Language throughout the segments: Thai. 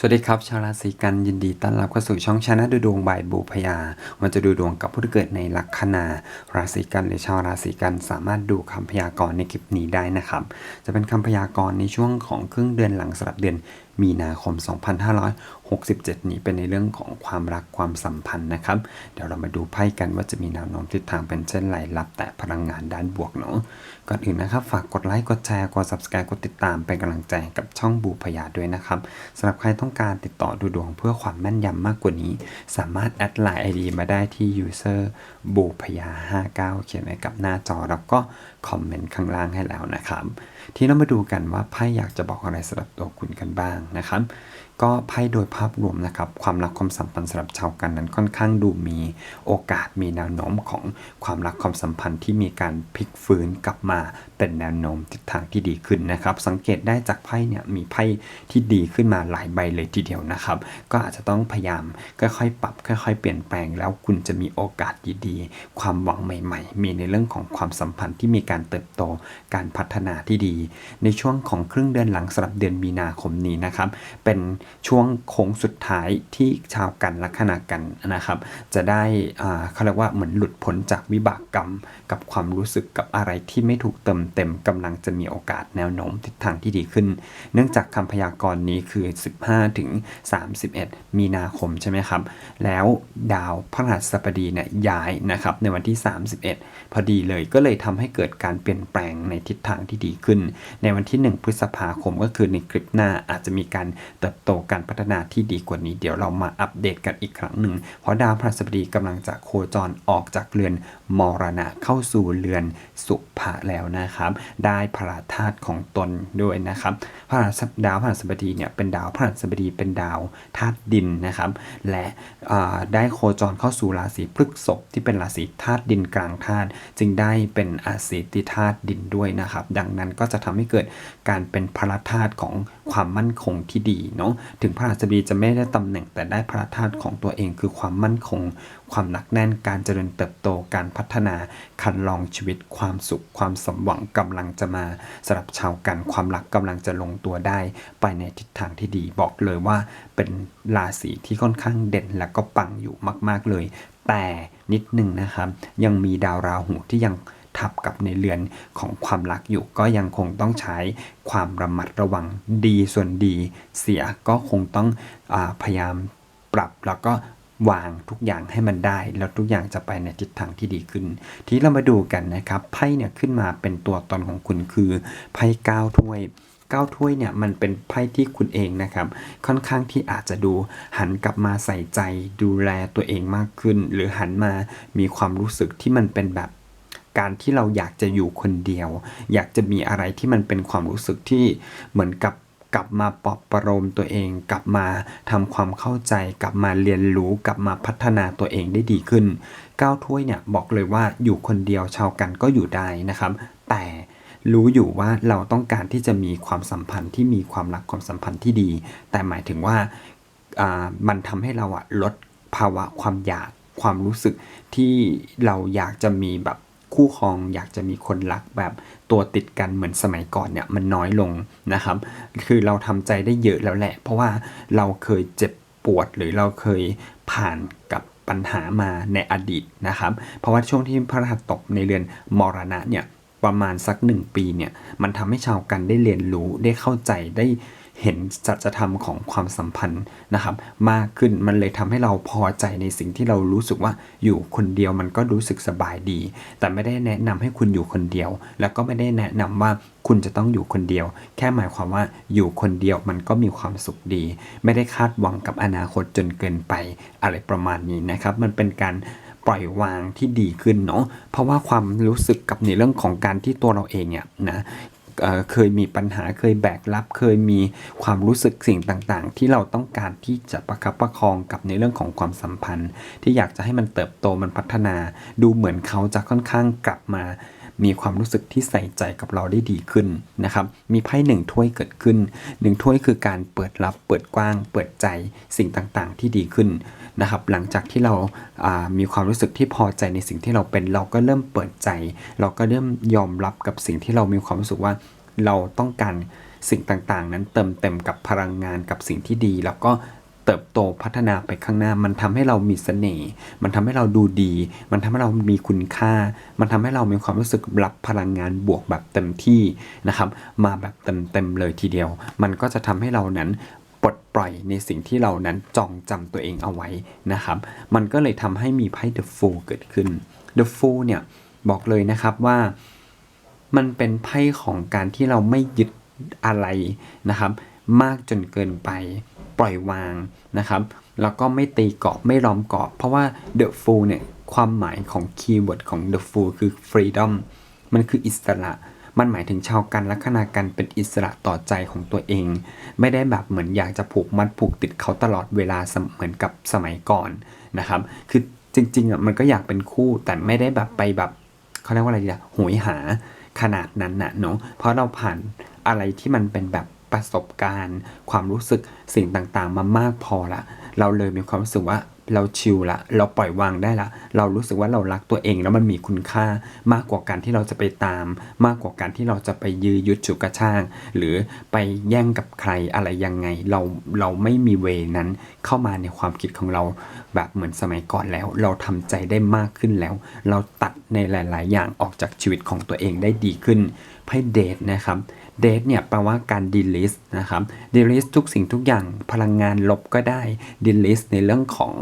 สวัสดีครับ ชาวราศีกันยินดีต้อนรับเข้าสู่ช่องชนะดูดวงบายบูพยามันจะดูดวงกับผู้ที่เกิดในลัคนาราศีกันหรือชาวราศีกันสามารถดูคำพยากรณ์ในคลิปนี้ได้นะครับ จะเป็นคำพยากรณ์ในช่วงของครึ่งเดือนหลังสำหรับเดือน มีนาคม 2567 นี้เป็นในเรื่องของความรักความสัมพันธ์นะครับ เดี๋ยวเรามาดูไพ่กันว่าจะมีแนวโน้มทิศทางเป็นเช่นไรรับแต่พลังงานด้านบวกเนาะก่อนอื่นนะครับ ฝากกดไลค์กดแชร์กด subscribe กดติดตามเป็นกำลังใจกับช่องบูพยาด้วยนะครับสำหรับใครต้องการติดต่อดูดวงเพื่อความแม่นยำมากกว่านี้ สามารถแอดไลน์ ID มาได้ที่ user บูพยา59เขียนไว้กับหน้าจอแล้วก็คอมเมนต์ข้างล่างให้แล้วนะครับ ที่เรามาดูกันว่าไพ่อยากจะบอกอะไรสำหรับตัวคุณกันบ้างนะครับ ก็ไพ่โดยภาพรวมนะครับ ความรักความสัมพันธ์สำหรับชาวกันนั้นค่อนข้างดูมีโอกาสมีแนวโน้มของความรักความสัมพันธ์ที่มีการพลิกฟื้นกลับมาเป็นแนวโน้มทิศทางที่ดีขึ้นนะครับ สังเกตได้จากไพ่เนี่ยมีไพ่ที่ดีขึ้นมาหลายใบเลยทีเดียวนะครับ ก็อาจจะต้องพยายามค่อยๆปรับค่อยๆเปลี่ยนแปลงแล้วคุณจะมีโอกาสดีๆ ความหวังใหม่ ๆ มีในเรื่องของความสัมพันธ์ที่มีการเติบโตการพัฒนาที่ดี ในช่วงของครึ่งเดือนหลังสำหรับเดือนมีนาคมนี้นะครับเป็นช่วงโค้งสุดท้ายที่ชาวกันลัคนากันนะครับ จะได้เขาเรียกว่าเหมือนหลุดพ้นจากวิบากกรรม กับความรู้สึกกับอะไรที่ไม่ถูกเติมเต็มกำลังจะมีโอกาสแนวโน้มทิศทางที่ดีขึ้น เนื่องจากคำพยากรณ์นี้คือ 15 ถึง 31 มีนาคมใช่ไหมครับ แล้วดาวพฤหัสบดีเนี่ยย้ายนะครับในวันที่ 31 พอดีเลยก็เลยทำให้เกิดการเปลี่ยนแปลงในทิศทางที่ดีขึ้น ในวันที่ 1 พฤษภาคมก็คือในคลิปหน้าอาจจะมีการเติบโตการพัฒนาที่ดีกว่านี้ เดี๋ยวเรามาอัปเดตกันอีกครั้งหนึ่ง เพราะดาวพฤหัสบดีกำลังจะโคจรออกจากเรือนมรณะเข้าสู่เรือนสุภะแล้วนะครับ ได้พระธาตุของตนด้วยนะครับพระหัสดาวพฤหัสบดีเนี่ยเป็นดาวพฤหัสบดีเป็นดาวธาตุดินนะครับ และได้โคจรเข้าสู่ราศีพฤษภที่เป็นราศีธาตุดินกลางธาตุจึงได้เป็นอาศีติธาตุดินด้วยนะครับ ดังนั้นก็จะทำให้เกิดการเป็นพระธาตุของความมั่นคงที่ดีเนาะถึงพระราชบดีจะไม่ได้ตำแหน่งแต่ได้พระธาตุของตัวเองคือความมั่นคง ความหนักแน่นการเจริญเติบโตการพัฒนาคันลองชีวิต ความสุข ความสมหวังกำลังจะมาสำหรับชาวกันความรักกำลังจะลงตัวได้ ไปในทิศทางที่ดีบอกเลยว่า เป็นราศีที่ค่อนข้างเด่นและก็ปังอยู่มาก ๆเลย แต่นิดหนึ่งนะครับ ยังมีดาวราหูที่ยัง ทับกับในเรือนของความรักอยู่ ก็ยังคงต้องใช้ความระมัดระวังดีส่วนดีเสียก็คงต้องอพยายามปรับแล้วก็วางทุกอย่างให้มันได้ แล้วทุกอย่างจะไปในทิศทางที่ดีขึ้น ทีเรามาดูกันนะครับไพ่เนี่ยขึ้นมาเป็นตัวตนของคุณคือไพ่ก้าถ้วยเก้าถ้วยเนี่ยมันเป็นไพ่ที่คุณเองนะครับ ค่อนข้างที่อาจจะดูหันกลับมาใส่ใจดูแลตัวเองมากขึ้น หรือหันมามีความรู้สึกที่มันเป็นแบบ การที่เราอยากจะอยู่คนเดียว อยากจะมีอะไรที่มันเป็นความรู้สึกที่เหมือนกับกลับมาปลอบประโลมตัวเอง กลับมาทำความเข้าใจ กลับมาเรียนรู้กลับมาพัฒนาตัวเองได้ดีขึ้นก้าวถ้วยเนี่ยบอกเลยว่าอยู่คนเดียวชาวกันก็อยู่ได้นะครับ แต่รู้อยู่ว่าเราต้องการที่จะมีความสัมพันธ์ที่มีความรักความสัมพันธ์ที่ดี แต่หมายถึงว่ามันทำให้เราอะลดภาวะความอยากความรู้สึกที่เราอยากจะมีแบบ คู่ครองอยากจะมีคนรักแบบตัวติดกันเหมือนสมัยก่อนเนี่ยมันน้อยลงนะครับ คือเราทำใจได้เยอะแล้วแหละ เพราะว่าเราเคยเจ็บปวดหรือเราเคยผ่านกับปัญหามาในอดีตนะครับ เพราะว่าช่วงที่พระรหัสตกในเรือนมรณะเนี่ยประมาณสักหนึ่งปีเนี่ยมันทำให้ชาวกันได้เรียนรู้ได้เข้าใจได้ เห็นจัจธรรมของความสัมพันธ์นะครับ มากขึ้นมันเลยทำให้เราพอใจในสิ่งที่เรารู้สึกว่าอยู่คนเดียวมันก็รู้สึกสบายดี แต่ไม่ได้แนะนำให้คุณอยู่คนเดียว แล้วก็ไม่ได้แนะนำว่าคุณจะต้องอยู่คนเดียว แค่หมายความว่าอยู่คนเดียวมันก็มีความสุขดี ไม่ได้คาดหวังกับอนาคตจนเกินไปอะไรประมาณนี้นะครับ มันเป็นการปล่อยวางที่ดีขึ้นเนาะเพราะว่าความรู้สึกกับในเรื่องของการที่ตัวเราเองเนี่ยนะ เคยมีปัญหาเคยแบกรับ เคยมีความรู้สึกสิ่งต่างๆ ที่เราต้องการที่จะประคับประคองกับในเรื่องของความสัมพันธ์ ที่อยากจะให้มันเติบโตมันพัฒนา ดูเหมือนเขาจะค่อนข้างกลับมา มีความรู้สึกที่ใส่ใจกับเราได้ดีขึ้นนะครับ มีไพ่หนึ่งถ้วยเกิดขึ้นหนึ่งถ้วยคือการเปิดรับ เปิดกว้าง เปิดใจสิ่งต่างๆ ที่ดีขึ้นนะครับ หลังจากที่เราามีความรู้สึกที่พอใจในสิ่งที่เราเป็น เราก็เริ่มเปิดใจ เราก็เริ่มยอมรับกับสิ่งที่เรามีความรู้สึกว่าเราต้องการสิ่งต่างๆ นั้นเติมเต็มกับพลังงานกับสิ่งที่ดี แล้วก็ เติบโตพัฒนาไปข้างหน้า มันทำให้เรามีเสน่ห์มันทำให้เราดูดี มันทำให้เรามีคุณค่า มันทำให้เรามีความรู้สึกรับพลังงานบวกแบบเต็มที่นะครับมาแบบเต็มๆเลยทีเดียว มันก็จะทำให้เรานั้นปลดปล่อยในสิ่งที่เรานั้นจองจำตัวเองเอาไว้นะครับ มันก็เลยทำให้มีไพ่ The Fool เกิดขึ้น The Fool เนี่ยบอกเลยนะครับว่ามันเป็นไพ่ของการที่เราไม่ยึดอะไรนะครับ มากจนเกินไป ปล่อยวางนะครับ แล้วก็ไม่ตีกรอบไม่ล้อมกรอบ เพราะว่า The Fool เนี่ยความหมายของคีย์เวิร์ดของ The Fool คือ freedom มันคืออิสระ มันหมายถึงชาวกันลัคนากันเป็นอิสระต่อใจของตัวเอง ไม่ได้แบบเหมือนอยากจะผูกมัดผูกติดเขาตลอดเวลาเหมือนกับสมัยก่อนนะครับ คือจริงๆอะมันก็อยากเป็นคู่แต่ไม่ได้แบบไปแบบเขาเรียกว่าอะไรดีอะโหยหาขนาดนั้นนะเนาะเพราะเราผ่านอะไรที่มันเป็นแบบ ประสบการณ์ ความรู้สึกสิ่งต่างๆ มามากพอละ เราเลยมีความรู้สึกว่าเราชิลละ เราปล่อยวางได้ละ เรารู้สึกว่าเรารักตัวเองแล้วมันมีคุณค่ามากกว่าการที่เราจะไปตาม มากกว่าการที่เราจะไปยื้อยุดฉุกกระชากหรือไปแย่งกับใครอะไรยังไง เราเราไม่มีเวนั้นเข้ามาในความคิดของเรา แบบเหมือนสมัยก่อนแล้ว เราทำใจได้มากขึ้นแล้ว เราตัดในหลาย ๆ อย่างออกจากชีวิตของตัวเองได้ดีขึ้นไพ่เดทนะครับ เดทเนี่ยแปลว่าการ delete นะครับ delete ทุกสิ่งทุกอย่างพลังงานลบก็ได้ delete ในเรื่องของ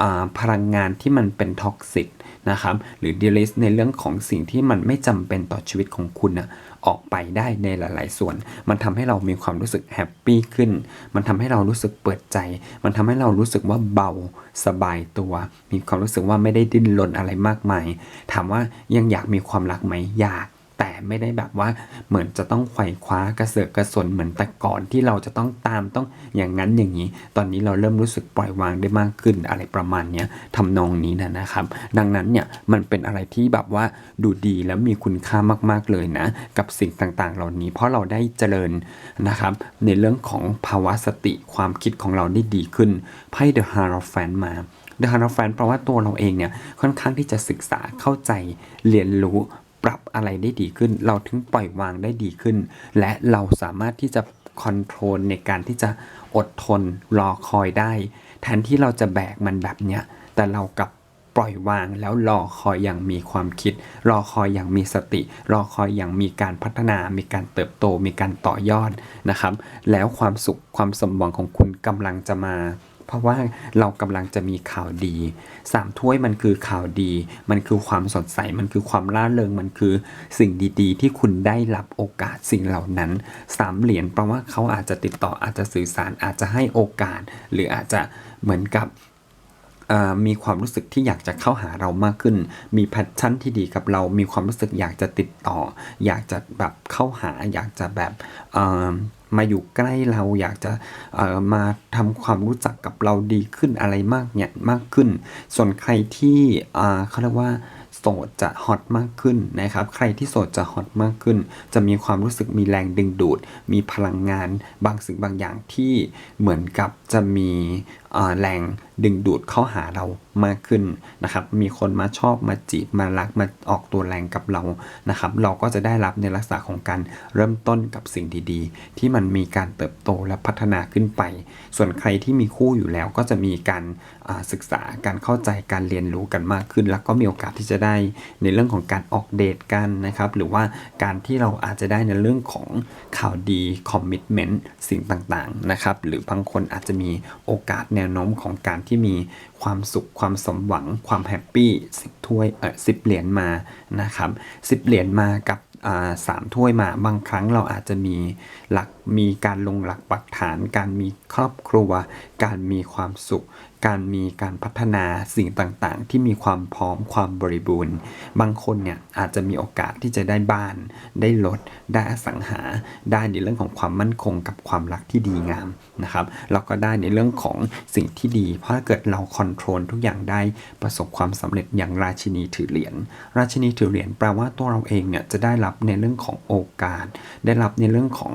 อพลังงานที่มันเป็นท็อกซิกนะครับหรือ delete ในเรื่องของสิ่งที่มันไม่จำเป็นต่อชีวิตของคุณนะออกไปได้ในหลาย ๆ ส่วน มันทำให้เรามีความรู้สึกแฮปปี้ขึ้น มันทำให้เรารู้สึกเปิดใจ มันทำให้เรารู้สึกว่าเบาสบายตัว มีความรู้สึกว่าไม่ได้ดิ้นรนอะไรมากมาย ถามว่ายังอยากมีความรักไหมอยาก แต่ไม่ได้แบบว่าเหมือนจะต้องไขว่คว้ากระเสือกกระสนเหมือนแต่ก่อนที่เราจะต้องตามต้องอย่างนั้นอย่างนี้ ตอนนี้เราเริ่มรู้สึกปล่อยวางได้มากขึ้นอะไรประมาณเนี้ยทำนองนี้นะนะครับ ดังนั้นเนี่ยมันเป็นอะไรที่แบบว่าดูดีแล้วมีคุณค่ามาก ๆเลยนะ กับสิ่งต่างๆ เหล่านี้เพราะเราได้เจริญนะครับ ในเรื่องของภาวะสติความคิดของเราได้ดีขึ้นไพ่ The Hierophant มา The Hierophant เพราะว่าตัวเราเองเนี่ยค่อนข้างที่จะศึกษาเข้าใจเรียนรู้ ปรับอะไรได้ดีขึ้น เราถึงปล่อยวางได้ดีขึ้น และเราสามารถที่จะคอนโทรลในการที่จะอดทนรอคอยได้ แทนที่เราจะแบกมันแบบเนี้ย แต่เรากลับปล่อยวางแล้วรอคอยอย่างมีความคิด รอคอยอย่างมีสติ รอคอยอย่างมีการพัฒนา มีการเติบโต มีการต่อยอดนะครับ แล้วความสุขความสมหวังของคุณกำลังจะมา เพราะว่าเรากำลังจะมีข่าวดีสามถ้วยมันคือข่าวดี มันคือความสดใส มันคือความร่าเริง มันคือสิ่งดีๆ ที่คุณได้รับโอกาสสิ่งเหล่านั้นสามเหรียญแปลว่าเขาอาจจะติดต่ออาจจะสื่อสารอาจจะให้โอกาส หรืออาจจะเหมือนกับ มีความรู้สึกที่อยากจะเข้าหาเรามากขึ้น มีแพชชั่นที่ดีกับเรา มีความรู้สึกอยากจะติดต่อ อยากจะแบบเข้าหา อยากจะแบบมาอยู่ใกล้เราอยากจะมาทำความรู้จักกับเราดีขึ้นอะไรมากเนี่ยมากขึ้น ส่วนใครที่เขาเรียกว่าโสดจะฮอตมากขึ้นนะครับ ใครที่โสดจะฮอตมากขึ้น จะมีความรู้สึกมีแรงดึงดูด มีพลังงานบางสิ่งบางอย่างที่เหมือนกับจะมีแรง ดึงดูดเข้าหาเรามากขึ้นนะครับ มีคนมาชอบมาจีบมารักมาออกตัวแรงกับเรานะครับ เราก็จะได้รับในลักษณะของการเริ่มต้นกับสิ่งดีๆ ที่มันมีการเติบโตและพัฒนาขึ้นไป ส่วนใครที่มีคู่อยู่แล้วก็จะมีการศึกษาการเข้าใจการเรียนรู้กันมากขึ้น แล้วก็มีโอกาสที่จะได้ในเรื่องของการออกเดทกันนะครับ หรือว่าการที่เราอาจจะได้ในเรื่องของข่าวดีคอมมิชเมนต์สิ่งต่างๆนะครับ หรือบางคนอาจจะมีโอกาสแนวโน้มของการที่มีความสุขความสมหวังความแฮปปี้สิบถ้วยเออสิบเหรียญมานะครับสิบเหรียญมากับอ่าสามถ้วยมาบางครั้งเราอาจจะมีหลัก มีการลงหลักปักฐาน การมีครอบครัว การมีความสุข การมีการพัฒนาสิ่งต่างๆ ที่มีความพร้อมความบริบูรณ์ บางคนเนี่ยอาจจะมีโอกาสที่จะได้บ้าน ได้รถได้อสังหา ได้ในเรื่องของความมั่นคงกับความรักที่ดีงามนะครับแล้วก็ได้ในเรื่องของสิ่งที่ดี เพราะถ้าเกิดเราคอนโทรลทุกอย่างได้ประสบความสำเร็จอย่างราชินีถือเหรียญราชินีถือเหรียญแปลว่าตัวเราเองเนี่ยจะได้รับในเรื่องของโอกาส ได้รับในเรื่องของ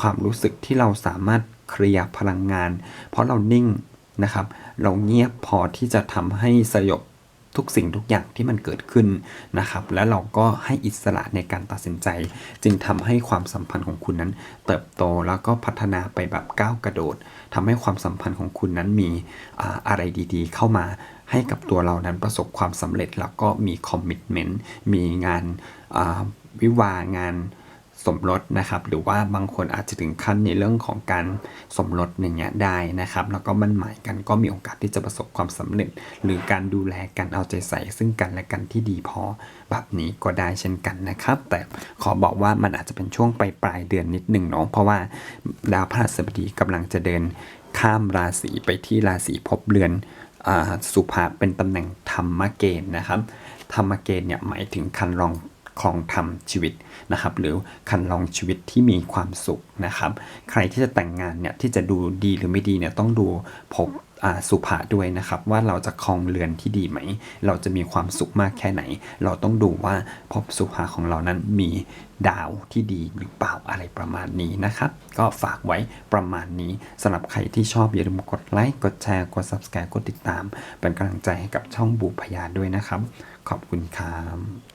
ความรู้สึกที่เราสามารถเคลียร์พลังงาน เพราะเรานิ่งนะครับ เราเงียบพอที่จะทำให้สยบทุกสิ่งทุกอย่างที่มันเกิดขึ้นนะครับ และเราก็ให้อิสระในการตัดสินใจ จึงทำให้ความสัมพันธ์ของคุณนั้น เติบโตแล้วก็พัฒนาไปแบบก้าวกระโดดทำให้ความสัมพันธ์ของคุณนั้นมีอาอะไรดีๆ เข้ามาให้กับตัวเรานั้นประสบความสำเร็จแล้วก็มีคอมมิชเมนต์มีงานวิวางาน สมรสนะครับ หรือว่าบางคนอาจจะถึงขั้นในเรื่องของการสมรสอย่างเงี้ยได้นะครับ แล้วก็มั่นหมายกันก็มีโอกาสที่จะประสบความสำเร็จ หรือการดูแลกันเอาใจใส่ ซึ่งกันและกันที่ดีพอแบบนี้ก็ได้เช่นกันนะครับ แต่ขอบอกว่ามันอาจจะเป็นช่วงปลายปลายเดือนนิดหนึ่งเนาะเพราะว่าดาวพฤหัสบดีกำลังจะเดินข้ามราศีไปที่ราศีภพเรือนอสุภาเป็นตำแหน่งธรรมเกณฑ์นะครับ ธรรมเกณฑ์เนี่ยหมายถึงคันลอง ครองธรรมชีวิตนะครับหรือคันลองชีวิตที่มีความสุขนะครับ ใครที่จะแต่งงานเนี่ยที่จะดูดีหรือไม่ดีเนี่ยต้องดูภพอ่าสุภาด้วยนะครับ ว่าเราจะครองเรือนที่ดีไหม เราจะมีความสุขมากแค่ไหน เราต้องดูว่าภพสุภาของเรานั้นมีดาวที่ดีหรือเปล่าอะไรประมาณนี้นะครับ ก็ฝากไว้ประมาณนี้สำหรับใครที่ชอบอย่าลืมกดไลค์กดแชร์กด subscribe กดติดตาม เป็นกำลังใจให้กับช่องบูพยาด้วยนะครับ ขอบคุณครับ